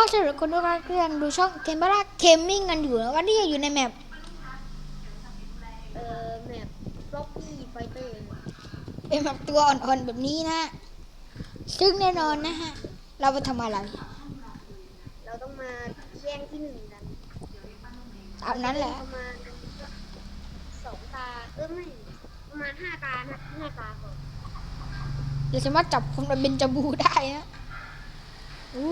ก็สำหรับคนทุกท่านที่กำลังดูช่องเทมเบอร์เคมมิ่งกันอยู่นะวันนี้อยู่ในแมปเอ่อแมปฟล็อกกี้ไฟเตอร์เป็นแบบตัวอ่อนๆแบบนี้นะ ซึ่งแน่นอนนะฮะ เราไปทำอะไร เราต้องมาแย่งที่หนึ่งกันตามนั้นแหละประมาณสองตาเออไม่ประมาณห้าตานะห้าตาก่อนเราสามารถจับคนมาเป็นจาบูได้นะอู้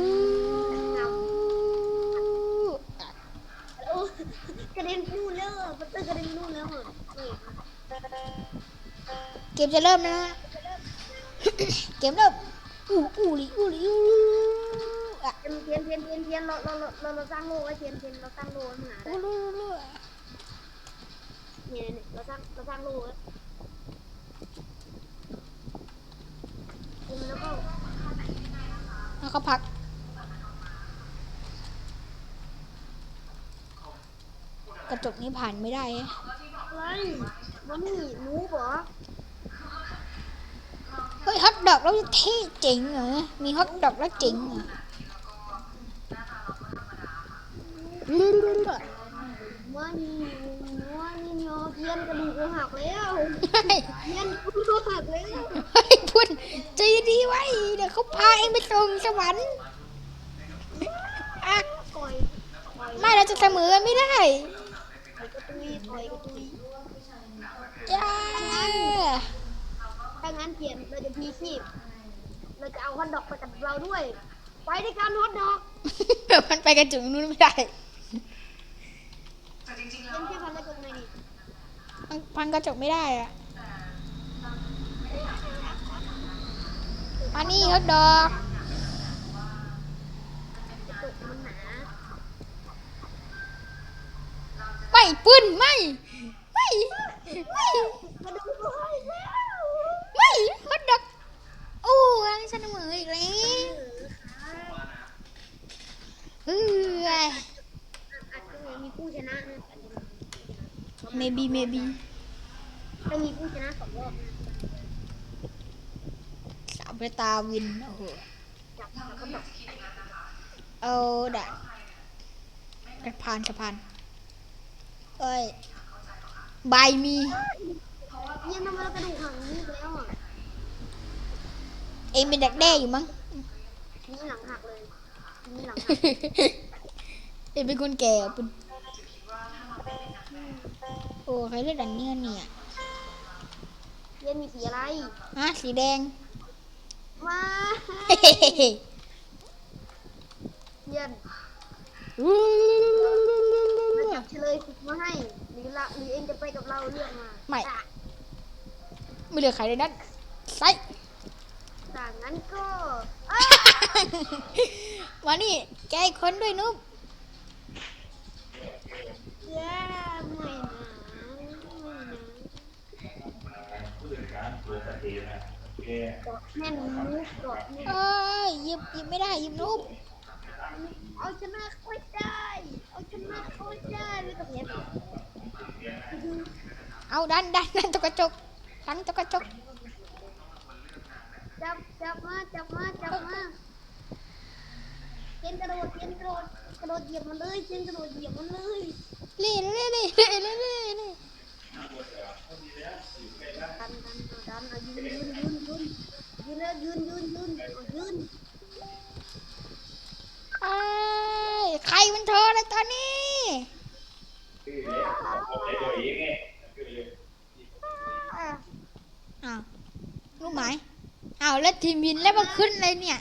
โอ้ กระเด็นนู่นแล้วอะปัตเตอร์กระเด็นนู่นแล้วอะนี่เกมจะเริ่มแล้วนะฮะ เกมเริ่มอู้อู้ลิอู้ลิอู้อะเทียนเทียนเทียนเทียนเทียนเราเราเราเราเราสร้างโลกไว้เทียนเทียนเราสร้างโลกไว้หาได้อู้ลู่ลู่เนี่ยเนี่ยเราสร้างเราสร้างโลกไว้แล้วก็ แล้วก็พัก กระจกนี้ผ่านไม่ได้ฮะอะไรมันนี่หนูเหรอเฮ้ยฮอตดอกแล้วเท่เจ๋งเหรอมีฮอตดอกแล้วเจ๋งเหรอว่านี่ว่านี่เนาะเทียนกระดูกกูหักแล้วเฮ้ยเทียนกระดูกหักแล้วเฮ้ยพุ่นใจดีไว้เดี๋ยวเขาพาเองไปส่งสวรรค์อะต่อยต่อยไม่เราจะเสมอกันไม่ได้ต่อยกระ ตุยต่อยกระตุยจ้าถ้างั้นเทียนเราจะพีชีพเราจะเอาฮอตดอกไปกับเราด้วย ไปด้วยกันฮอตดอกมันไปกระจุกนู้นไม่ได้เทียนแค่พันแล้วกันไงนี่มันพันกระจกไม่ได้อะอันนี้ฮอตดอก กระตุกมันหนา ไม่ปืนไม่ไม่ไม่กระดูกกูหักแล้วไม่ฮอตดอกโอ้ยฉันเสมออีกแล้วเฮ้ยอาจจะมีผู้ชนะนะ maybe maybe จะมีผู้ชนะสองรอบสามไปตาวินโอ้โหจับแล้วก็ดอกเอาด่านสะพานสะพาน เอ้ยบายมียังทำไมเรากระดูกหักนี้อีกแล้วอะเองเป็นดักแด้อยู่มั้งนี่หลังหักเลยนี่หลังหักเองเป็นคนแก่เหรอปุณโอ้ใครเล่นดันเนี่ยเนี่ยเรียนมีสีอะไรฮะสีแดงมาเฮ้เฮ้เฮ้เฮ้เรียนมาจับ เฉลยฝึกมาให้ หรือละหรือเองจะไปกับเราเลือกมาไม่อะไม่เหลือใครเลยนั่นไซถ้างั้นก็อ้ามานี่แกอีกคนด้วยนุ๊บแย่ไม่นะไม่นะผู้จัดการตัวสตีนะแกเกาะแน่นมุกเกาะแน่น เอ้ยหยิบหยิบไม่ได้หยิบนุ๊บเอาชนะเขาให้ได้ เอาชนะเขาให้ได้ไม่กับเนี้ย เอาดันดันดันตกกระจกดันตกกระจกจับจับมาจับมาจับมาเทียนกระโดดเทียนกระโดดกระโดดเหยียบมันเลยเทียนกระโดดเหยียบมันเลยเล่เล่เล่เล่เล่เล่เล่ดันดันเอาดันเอายืนยืนยืนยืนยืนแล้วยืนยืนยืนเอายืนไอ้ยใครมันโทรเลยตอนนี้ คือเล็กเอาใจตัวเองไงคือเล็ก อะ อ้าวรู้ไหม อ้าวแล้วทีมวินแล้วมันขึ้นเลยเนี่ย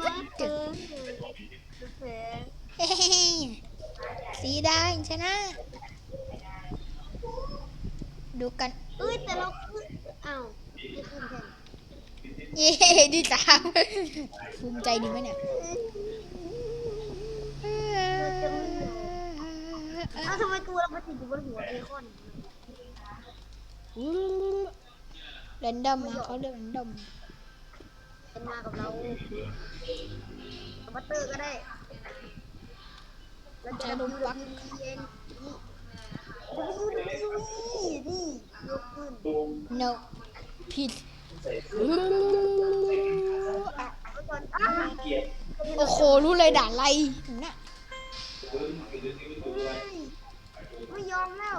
มาเกินเสือเฮ้สีแดงชนะ ดูกันเอ้ยแต่เราขึ้นอ้าวไม่ขึ้นแทนเย้ดีสามภูมิใจดีไหมเนี่ยอ้าวทำไมตัวเรามาติดอยู่บนหัวเบคอนเรนดอมนะเขาเรียกเรนดอม เป็นมากับเรากับบัตเตอร์ก็ได้เราจะดูดูดีเองนี่ดูดูดูนี่ยกขึ้นตุ้ม no ผิดใส่เสื้อเอาก่อนอ้าเกลียดโอ้โหรู้เลยด่าอะไรน่ะปืนปืนที่ตัวด้วยไม่ยอมแล้ว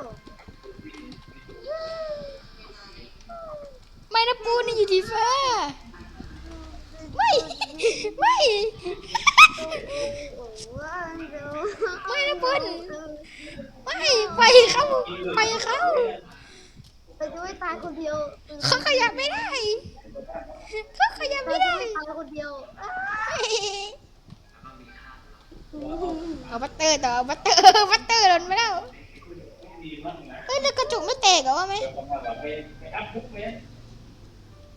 ไม่นะปูนี่อยู่ที่ฟ้า ไม่ไม่โอ้เดี๋ยวไม่นะปุ้นไม่ไปเขาไปเขาเราจะไม่ตายคนเดียวเขาขยับไม่ได้เขาขยับไม่ได้ตายคนเดียวอ้าเอาบัตเตอร์ต่อบัตเตอร์บัตเตอร์หล่นไปแล้วดีมากนะเอ้ยแล้วกระจกไม่แตกเหรอวะไหมเดี๋ยวผมมาแบบไปไปอัพคุก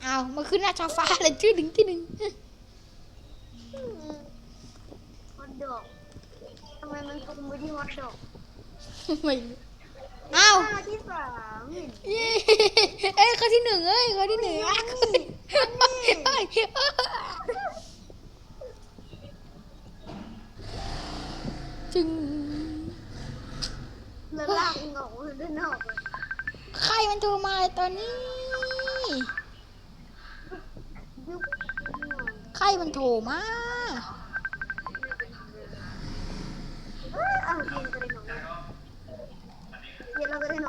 เอามันขึ้นหน้าจอฟ้าเลยชื่อหนึ่งที่หนึ่ง ฮอต ดอกทำไมมันตรงไปที่ฮอตดอกไม่รู้เอาข้าที่สามเห็นเย้เอ้ยข้อที่หนึ่งเอ้ยข้อที่หนึ่งอะเอ้ยจึงแล้วลากเหงาเลยด้านนอกเลยใครมันโทรมาเลยตอนนี้ยุบใครมันโทรมา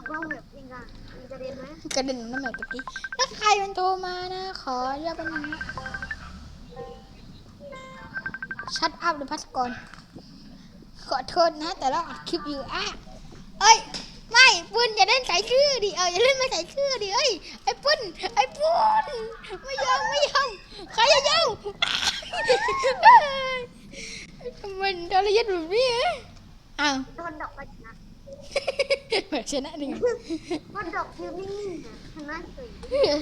กระเด็นออกนอกแบบเองอะเองกระเด็นไหมกระเด็นน้ำแบบตะกี้ถ้าใครมันโทรมานะ ขอเรียกเป็นนะชัดอัพเลยพัสกรขอโทษนะ แต่เราอัดคลิปอยู่อะเอ้ย ไม่ปุ้นอย่าเล่นใส่ชื่อดิเอออย่าเล่นไม่ใส่ชื่อดิเอ้ยไอ้ปุ้นไอ้ปุ้นไม่ยอมไม่ยอมใครจะยอมมันดารยัดแบบนี้อ้าวฮอตดอกไปนะ ชนะหนึ่งฮอตดอกคือนิ่งๆนะชนะเฉย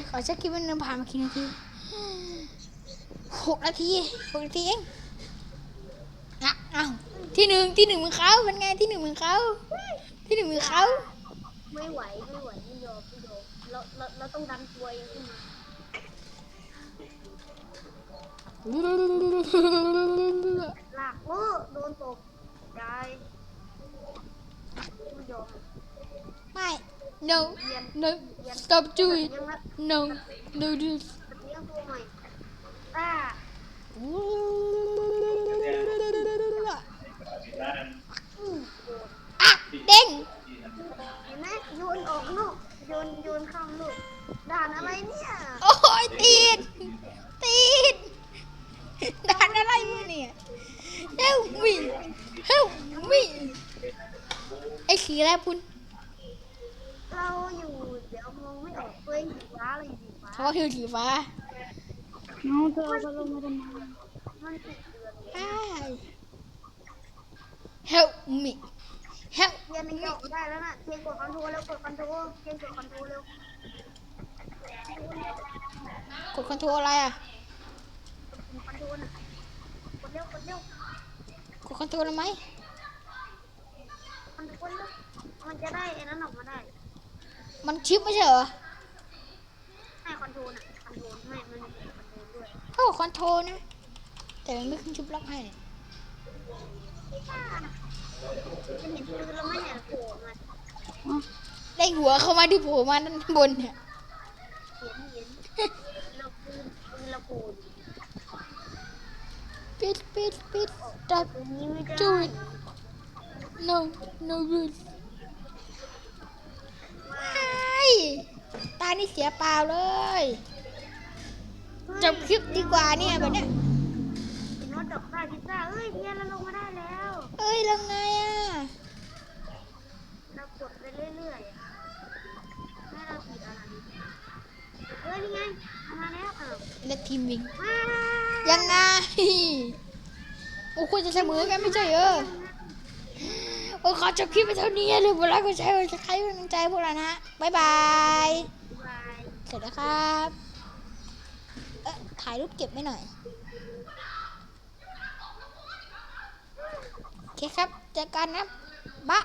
ขอเช็คคลิปมันผ่านมากี่นาทีหกนาทีหกนาทีเองอะอ้าวที่หนึ่งที่หนึ่งมึงเขาเป็นไงที่หนึ่งมึงเขาที่หนึ่งมึงเขาไม่ไหวไม่ไหวไม่ยอมไม่ยอมเราเราเราต้องดันตัวเองขึ้นมาลากโอ้โดนตกได้ ไม่ยอม ไม่ no เรียน no stop do it ยังละ no no this เลี้ยงตัวใหม่อ่า ไอ้สีอะไรพุนเราอยู่เดี๋ยวมองไม่ออกตัวเองสีฟ้าเลยสีฟ้าเขาคือสีฟ้าน้องเธอมาลงมาทำไมมันติดเดือนใช่ help me help เรียนในเกาะได้แล้วนะเทียนกดคอนโทรลแล้วกดคอนโทรลเทียนกดคอนโทรลเร็วกดคอนโทรลอะไรอะคอนโทรลน่ะกดเร็วกดเร็วกดคอนโทรลไห มคอนโทรลเร็วมันจะได้ไอ้นั้นออกมาได้มันชิปไม่ใช่เหรอให้คอนโทรลน่ะคอนโทรลให้มันมีคอนโทรลด้วยเขาบอกคอนโทรลนะ แต่มันไม่ขึ้นชิปล็อกให้เนี่ยจะเห็นปืนแล้วไหมเนี่ยโผล่มาได้หัวเข้ามาที่โผล่มาด้านบนเนี่ยเห็นเห็นเราปืนปืนเราโผล่ปิดปิดปิดตัดปืนนี้ไม่ได้ do it no no good ไม่ตานี่เสียเปล่าเลย จบคลิปดีกว่าเนี่ยแบบเนี้ยเห็นว่าดอกซ่าพิซซ่าเอ้ยเทียนเราลงมาได้แล้วเอ้ยแล้วไงอะเรากดไปเรื่อยๆอะให้เราผิดอะไรเอ้ยนี่ไงเอามาแล้วอ้าวและทีมวิงว้ายังไงโอ้ควรจะเสมอกันไม่ใช่เหรอ โอขอจบคลิปไปเท่านี้เลยเวลาก็ใช้จะใครเป็นกำลังใจพวกเรานะบ๊ายบายเสร็จแล้วครับเอ๊ะถ่ายรูปเก็บไว้หน่อยโอเคครับเจอกันนะบะ